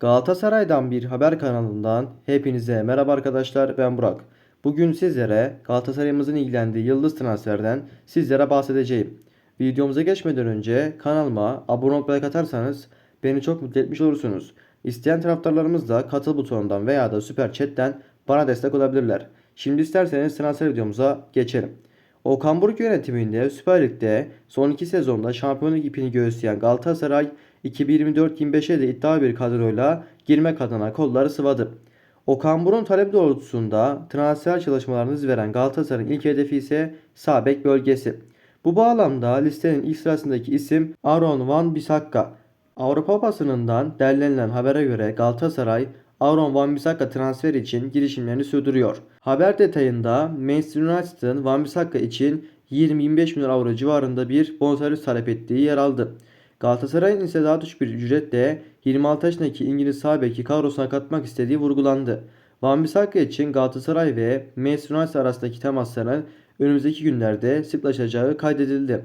Galatasaray'dan bir haber kanalından hepinize merhaba arkadaşlar ben Burak. Bugün sizlere Galatasaray'ımızın ilgilendiği yıldız transferden sizlere bahsedeceğim. Videomuza geçmeden önce kanalıma abone olup like atarsanız beni çok mutlu etmiş olursunuz. İsteyen taraftarlarımız da katıl butonundan veya da süper chatten bana destek olabilirler. Şimdi isterseniz transfer videomuza geçelim. Okan Buruk yönetiminde Süper Lig'de son iki sezonda şampiyonluk ipini göğüsleyen Galatasaray 2024-25'e de iddia bir kadroyla girmek adına kolları sıvadı. Okan Buruk'un talep doğrultusunda transfer çalışmalarını veren Galatasaray'ın ilk hedefi ise sağ bek bölgesi. Bu bağlamda listenin ilk sırasındaki isim Aaron Van Bissaka. Avrupa basınından derlenilen habere göre Galatasaray Aaron Van Bissaka transfer için girişimlerini sürdürüyor. Haber detayında Manchester United'ın Van Bissaka için 20-25 milyon avro civarında bir bonservis talep ettiği yer aldı. Galatasaray'ın ise daha düşük bir ücretle 26 yaşındaki İngiliz sağ beki kadrosuna katmak istediği vurgulandı. Van Bissaka için Galatasaray ve Manchester United arasındaki temasların önümüzdeki günlerde sıklaşacağı kaydedildi.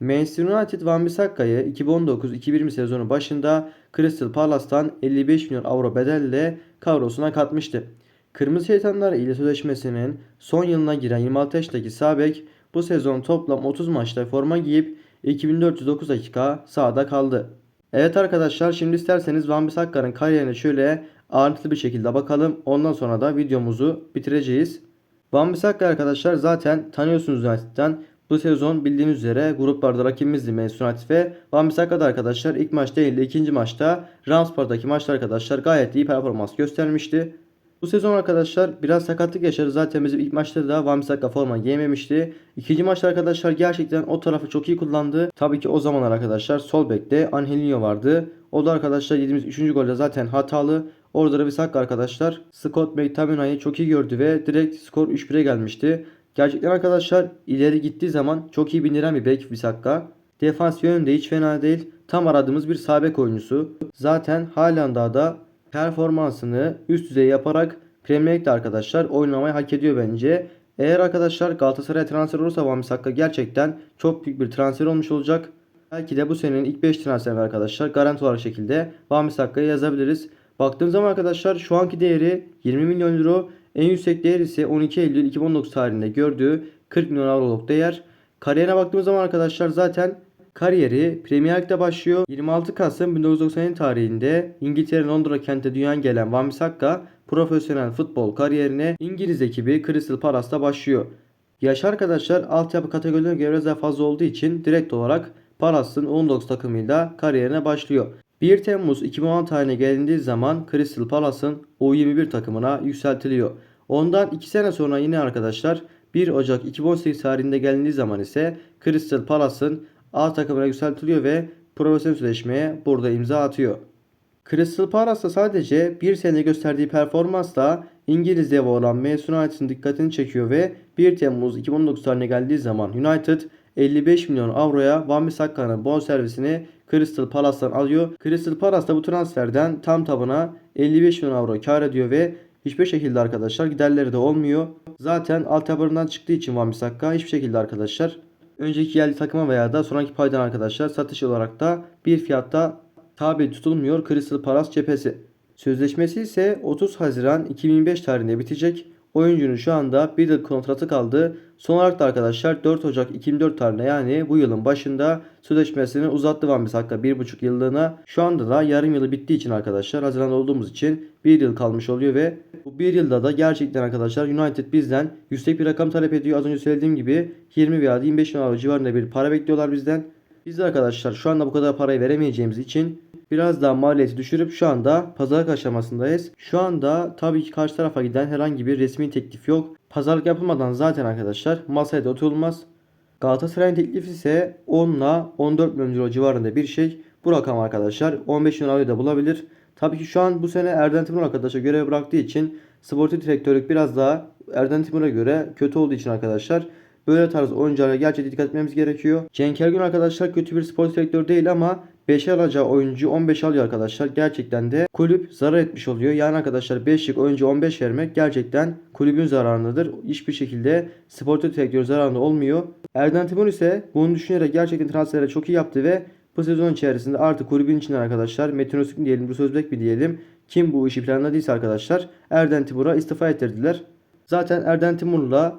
Manchester United Van Bissaka'yı 2019-2020 sezonu başında Crystal Palace'tan 55 milyon avro bedelle kadrosuna katmıştı. Kırmızı Şeytanlar ile sözleşmesinin son yılına giren 26 yaşındaki sağ bek bu sezon toplam 30 maçta forma giyip 2409 dakika sahada kaldı. Evet arkadaşlar şimdi isterseniz Van Bissaka'nın kariyerine şöyle ayrıntılı bir şekilde bakalım. Ondan sonra da videomuzu bitireceğiz. Van Bissaka arkadaşlar zaten tanıyorsunuz United'dan. Bu sezon bildiğiniz üzere gruplarda rakibimizdi Manchester United ve Van Bissaka da arkadaşlar ilk maç değil de ikinci maçta Ramspar'daki maçta arkadaşlar gayet iyi performans göstermişti. Bu sezon arkadaşlar biraz sakatlık yaşadı. Zaten bizim ilk maçta da Van Bissaka forma giyememişti. İkinci maçta arkadaşlar gerçekten o tarafı çok iyi kullandı. Tabii ki o zamanlar arkadaşlar sol bekte Angelinho vardı. O da arkadaşlar yediğimiz 3. golde zaten hatalı. Orada da Bissaka arkadaşlar Scott McTominay'ı çok iyi gördü ve direkt skor 3-1'e gelmişti. Gerçekten arkadaşlar ileri gittiği zaman çok iyi bindiren bir bek Bissaka. Defans yönünde hiç fena değil. Tam aradığımız bir sağ bek oyuncusu. Zaten halen daha da performansını üst düzey yaparak Premier Lig'de arkadaşlar oynamayı hak ediyor bence. Eğer arkadaşlar Galatasaray transfer olursa Van Bissaka gerçekten çok büyük bir transfer olmuş olacak. Belki de bu senenin ilk 5 transferi arkadaşlar garanti olarak şekilde Van Bissaka'yı yazabiliriz. Baktığım zaman arkadaşlar şu anki değeri 20 milyon euro. En yüksek değer ise 12 Eylül 2019 tarihinde gördüğü 40 milyon avroluk değer. Kariyerine baktığımız zaman arkadaşlar zaten kariyeri Premier Lig'de başlıyor. 26 Kasım 1997 tarihinde İngiltere Londra kente dünyan gelen Van Bissaka profesyonel futbol kariyerine İngiliz ekibi Crystal Palace'ta başlıyor. Yaş arkadaşlar altyapı kategorilerine göre biraz daha fazla olduğu için direkt olarak Palace'ın 19 takımıyla kariyerine başlıyor. 1 Temmuz 2016 tarihine gelindiği zaman Crystal Palace'ın U21 takımına yükseltiliyor. Ondan 2 sene sonra yine arkadaşlar 1 Ocak 2018 tarihinde gelindiği zaman ise Crystal Palace'ın A takımına yükseltiliyor ve profesyonel sözleşmeye burada imza atıyor. Crystal Palace'da sadece bir sene gösterdiği performansla İngiliz devi olan Manchester United'ın dikkatini çekiyor ve 1 Temmuz 2019 tarihine geldiği zaman United 55 milyon avroya Van Bissaka'nın bonservisini Crystal Palace'tan alıyor. Crystal Palace da bu transferden tam tabına 55 milyon avro kar ediyor ve hiçbir şekilde arkadaşlar giderleri de olmuyor. Zaten altyapıdan çıktığı için Van Bissaka hiçbir şekilde arkadaşlar önceki geldiği takıma veya da sonraki paydan arkadaşlar satış olarak da bir fiyatta tabi tutulmuyor Crystal Palace cephesi. Sözleşmesi ise 30 Haziran 2025 tarihinde bitecek. Oyuncunun şu anda bir yıl kontratı kaldı. Son olarak da arkadaşlar 4 Ocak 2004 tarihinde yani bu yılın başında sözleşmesini uzattı Van Bissaka 1,5 yıllığına. Şu anda da yarım yılı bittiği için arkadaşlar Haziran olduğumuz için 1 yıl kalmış oluyor ve bu 1 yılda da gerçekten arkadaşlar United bizden yüksek bir rakam talep ediyor. Az önce söylediğim gibi 20 veya 25 milyon euro civarında bir para bekliyorlar bizden. Biz de arkadaşlar şu anda bu kadar parayı veremeyeceğimiz için biraz daha maliyeti düşürüp şu anda pazarlık aşamasındayız. Şu anda tabii ki karşı tarafa giden herhangi bir resmi teklif yok. Pazarlık yapılmadan zaten arkadaşlar masaya da oturulmaz. Galatasaray'ın teklifi ise 10 ile 14 milyon euro civarında bir şey. Bu rakam arkadaşlar 15 milyon euro da bulabilir. Tabii ki şu an bu sene Erden Timur arkadaşa görev bıraktığı için sportif direktörlük biraz daha Erden Timur'a göre kötü olduğu için arkadaşlar böyle tarz oyunculara gerçekten dikkat etmemiz gerekiyor. Cenk Ergün arkadaşlar kötü bir sportif direktör değil ama 5'e alacağı oyuncu 15 alıyor arkadaşlar. Gerçekten de kulüp zarar etmiş oluyor. Yani arkadaşlar 5'lik oyuncu 15 vermek gerçekten kulübün zararındadır. Hiçbir şekilde sportif direktör zararında olmuyor. Erden Timur ise bunu düşünerek gerçekten transferleri çok iyi yaptı ve Bu sezon içerisinde artık kulübün içinden arkadaşlar Metin Öztürk diyelim, Bruce Özbek mi diyelim kim bu işi planladıysa arkadaşlar Erden Timur'a istifa ettirdiler. Zaten Erden Timur'la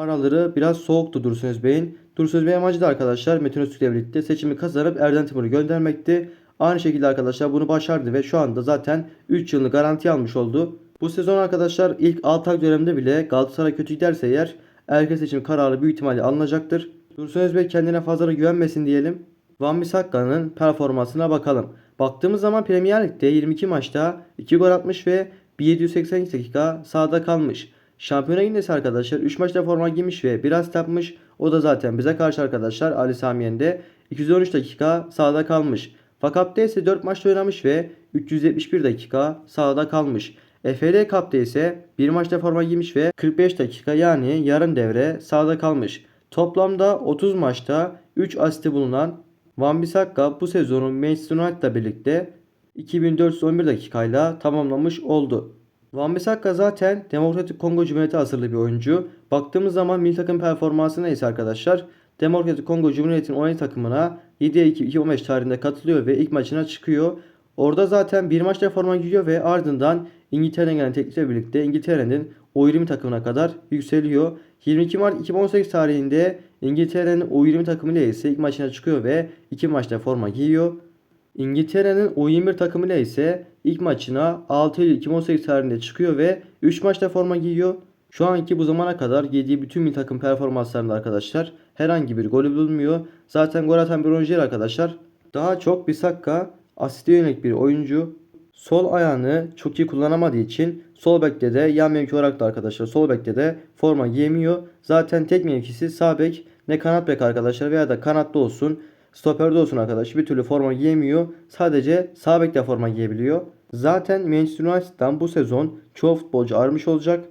araları biraz soğuktu Dursun Özbey'in. Dursun Özbey amacı da arkadaşlar Metin Öztürk'le birlikte seçimi kazanıp Erden Timur'u göndermekti. Aynı şekilde arkadaşlar bunu başardı ve şu anda zaten 3 yılını garanti almış oldu. Bu sezon arkadaşlar ilk 6 ay döneminde bile Galatasaray kötü giderse eğer erken seçim kararı büyük ihtimalle alınacaktır. Dursun Özbek kendine fazla güvenmesin diyelim. Van Bissakka'nın performansına bakalım. Baktığımız zaman Premier Lig'de 22 maçta 2 gol atmış ve 1782 dakika sahada kalmış. Şampiyona Lig'de arkadaşlar 3 maçta forma giymiş ve biraz yapmış. O da zaten bize karşı arkadaşlar Ali Samiyen'de 213 dakika sahada kalmış. Fakap'ta ise 4 maçta oynamış ve 371 dakika sahada kalmış. FL Cup'ta ise 1 maçta forma giymiş ve 45 dakika yani yarım devre sahada kalmış. Toplamda 30 maçta 3 asisti bulunan Van Bissaka bu sezonu Manchester United'la birlikte 2411 dakikayla tamamlamış oldu. Van Bissaka zaten Demokratik Kongo Cumhuriyeti asıllı bir oyuncu. Baktığımız zaman milli takım performansına ise arkadaşlar Demokratik Kongo Cumhuriyeti'nin oyun takımına 7 Ekim 2015 tarihinde katılıyor ve ilk maçına çıkıyor. Orada zaten bir maçta forma giyiyor ve ardından İngiltere'den gelen teklifle birlikte İngiltere'nin O20 takımına kadar yükseliyor. 22 Mart 2018 tarihinde İngiltere'nin O20 takımıyla ise ilk maçına çıkıyor ve iki maçta forma giyiyor. İngiltere'nin U21 takımıyla ise ilk maçına 6 Eylül 2018 tarihinde çıkıyor ve 3 maçta forma giyiyor. Şu anki bu zamana kadar yediği bütün milli takım performanslarında arkadaşlar herhangi bir golü bulunmuyor. Zaten gol atan bir oyuncu arkadaşlar. Daha çok Bisakka asiste yönelik bir oyuncu. Sol ayağını çok iyi kullanamadığı için sol bekte de yan mevki olarak da arkadaşlar sol bekte de forma giyemiyor. Zaten tek mevkisi sağ bek ne kanat bek arkadaşlar veya da kanatta olsun stoperde olsun arkadaş bir türlü forma giyemiyor. Sadece sağ bekte forma giyebiliyor. Zaten Manchester United'dan bu sezon çoğu futbolcu armış olacak.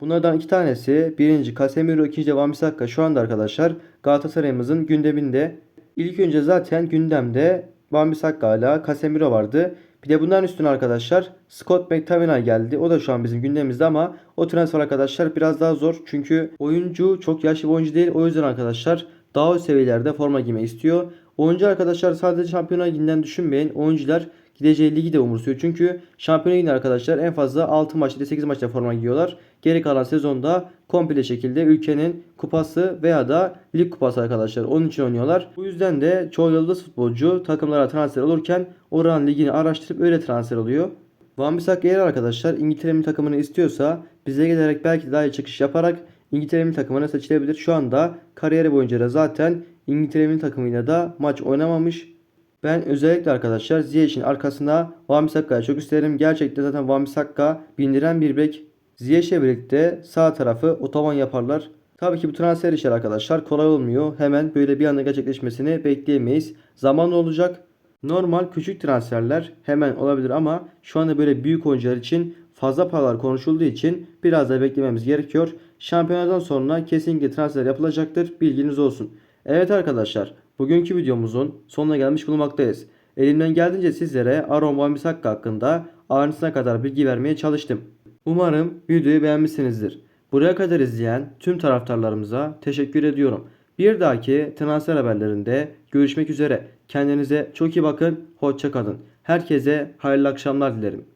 Bunlardan iki tanesi birinci Casemiro, ikinci de Van Bissaka şu anda arkadaşlar Galatasaray'ımızın gündeminde. İlk önce zaten gündemde Van Bissaka ile Casemiro vardı. Bir de bunların üstüne arkadaşlar Scott McTominay geldi. O da şu an bizim gündemimizde ama o transfer arkadaşlar biraz daha zor. Çünkü oyuncu çok yaşlı bir oyuncu değil. O yüzden arkadaşlar daha üst seviyelerde forma giymek istiyor. Oyuncu arkadaşlar sadece Şampiyonlar Ligi'nden düşünmeyin. Oyuncular gideceği ligi de umursuyor. Çünkü Şampiyonlar Ligi'nde arkadaşlar en fazla 6 maçta 8 maçta forma giyiyorlar. Geri kalan sezonda komple şekilde ülkenin kupası veya da lig kupası arkadaşlar. Onun için oynuyorlar. Bu yüzden de çoğu yıldız futbolcu takımlara transfer olurken oranın ligini araştırıp öyle transfer oluyor. Van Bissaka eğer arkadaşlar İngiltere milli takımını istiyorsa bize gelerek belki daha iyi çıkış yaparak İngiltere milli takımına seçilebilir. Şu anda kariyeri boyunca da zaten İngiltere milli takımıyla da maç oynamamış. Ben özellikle arkadaşlar Ziyech'in arkasına Van Bissaka'yı çok isterim. Gerçekten zaten Van Bissaka bindiren bir bek. Ziyech'le birlikte sağ tarafı otoban yaparlar. Tabii ki bu transfer işler arkadaşlar kolay olmuyor. Hemen böyle bir anda gerçekleşmesini bekleyemeyiz. Zamanla olacak. Normal küçük transferler hemen olabilir ama şu anda böyle büyük oyuncular için fazla paralar konuşulduğu için biraz da beklememiz gerekiyor. Şampiyonadan sonra kesinlikle transfer yapılacaktır. Bilginiz olsun. Evet arkadaşlar bugünkü videomuzun sonuna gelmiş bulunmaktayız. Elimden geldiğince sizlere Aron Van Bissaka hakkında ayrıntısına kadar bilgi vermeye çalıştım. Umarım videoyu beğenmişsinizdir. Buraya kadar izleyen tüm taraftarlarımıza teşekkür ediyorum. Bir dahaki transfer haberlerinde görüşmek üzere. Kendinize çok iyi bakın. Hoşça kalın. Herkese hayırlı akşamlar dilerim.